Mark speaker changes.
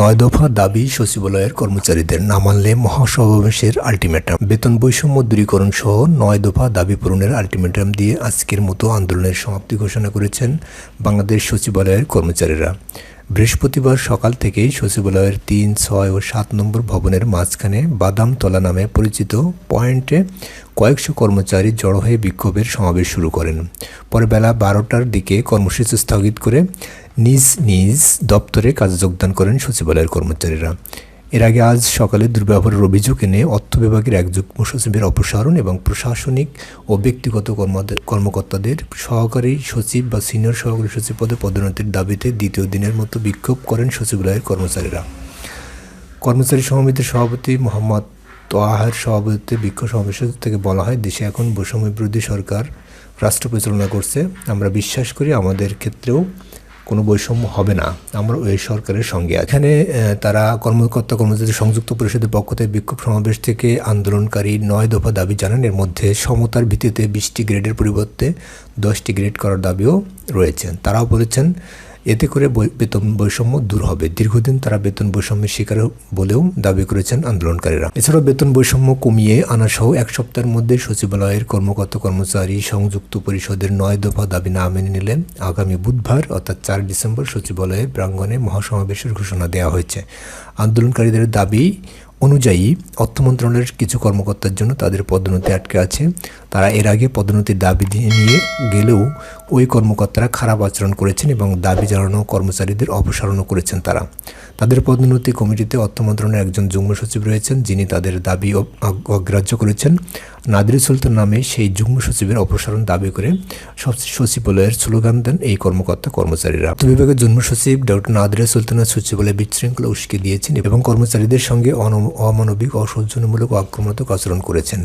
Speaker 1: নয় দফা দাবি সচিবালয়ের কর্মচারীদের না মানলে মহাসমাবেশের আলটিমেটাম। বেতন বৈষম্য দূরীকরণ সহ নয় দফা দাবি পূরণের আলটিমেটাম দিয়ে আজকের মতো আন্দোলনের সমাপ্তি ঘোষণা করেছেন বাংলাদেশ সচিবালয়ের কর্মচারীরা। বৃহস্পতিবার সকাল থেকেই সচিবালয়ের তিন, ছয় ও সাত নম্বর ভবনের মাঝখানে বাদামতলা নামে পরিচিত পয়েন্টে কয়েকশো কর্মচারী জড়ো হয়ে বিক্ষোভের সমাবেশ শুরু করেন। পরে বেলা বারোটার দিকে কর্মসূচি স্থগিত করে নিজ নিজ দপ্তরে কাজে যোগদান করেন সচিবালয়ের কর্মচারীরা। এর আগে আজ সকালে দুর্ব্যবহারের অভিযোগ এনে অর্থ বিভাগের এক যুগ্ম সচিবের অপসারণ এবং প্রশাসনিক ও ব্যক্তিগত কর্মকর্তাদের সহকারী সচিব বা সিনিয়র সহকারী সচিব পদে পদোন্নতির দাবিতে দ্বিতীয় দিনের মতো বিক্ষোভ করেন সচিবালয়ের কর্মচারীরা। কর্মচারী সমিতির সভাপতি মোহাম্মদ তোয়াহার সভাপতিত্বে বিক্ষোভ সমাবেশ থেকে বলা হয়, দেশে এখন বৈষম্য বিরোধী সরকার, রাষ্ট্র পরিচালনা করছে। আমরা বিশ্বাস করি আমাদের ক্ষেত্রেও কোনো বৈষম্য হবে না। আমরা ওই সরকারের সঙ্গে। এখানে তারা কর্মকর্তা কর্মচারী সংযুক্ত পরিষদের পক্ষ থেকে বিক্ষোভ সমাবেশ থেকে আন্দোলনকারী নয় দফা দাবি জানান। এর মধ্যে সমতার ভিত্তিতে বিশটি গ্রেডের পরিবর্তে দশটি গ্রেড করার দাবিও রয়েছে। তারাও বলেছেন এতে করে বেতন বৈষম্য দূর হবে। দীর্ঘদিন তারা বেতন বৈষম্যের শিকার বলেও দাবি করেছেন আন্দোলনকারীরা। এছাড়াও বেতন বৈষম্য কমিয়ে আনা সহ এক সপ্তাহের মধ্যে সচিবালয়ের কর্মকর্তা কর্মচারী সংযুক্ত পরিষদের নয় দফা দাবি না মেনে নিলে আগামী বুধবার অর্থাৎ চার ডিসেম্বর সচিবালয়ের প্রাঙ্গণে মহাসমাবেশের ঘোষণা দেওয়া হয়েছে। আন্দোলনকারীদের দাবি অনুযায়ী অর্থ মন্ত্রণালয়ের কিছু কর্মকর্তার জন্য তাদের পদোন্নতি আটকে আছে। তারা এর আগে পদোন্নতির দাবি নিয়ে গেলেও ওই কর্মকর্তারা খারাপ আচরণ করেছেন এবং দাবি জানানো কর্মচারীদের অপসারণও করেছেন তারা। তাদের পদোন্নতি কমিটিতে অর্থ মন্ত্রণালয়ের একজন যুগ্ম সচিব রয়েছেন, যিনি তাদের দাবি অগ্রাহ্য করেছেন। নাদির সুলতান নামে সেই যুগ্ম সচিবের অপসারণ দাবি করে সচিবালয়ের স্লোগান দেন এই কর্মকর্তা, কর্মচারীরা। অর্থ বিভাগের যুগ্ম সচিব ডক্টর নাদিরা সুলতানা সচিবালয়ে বিশৃঙ্খলা উস্কে দিয়েছেন এবং কর্মচারীদের সঙ্গে অমানবিক অসৌজন্যমূলক আক্রমণাত্মক আচরণ করেছেন।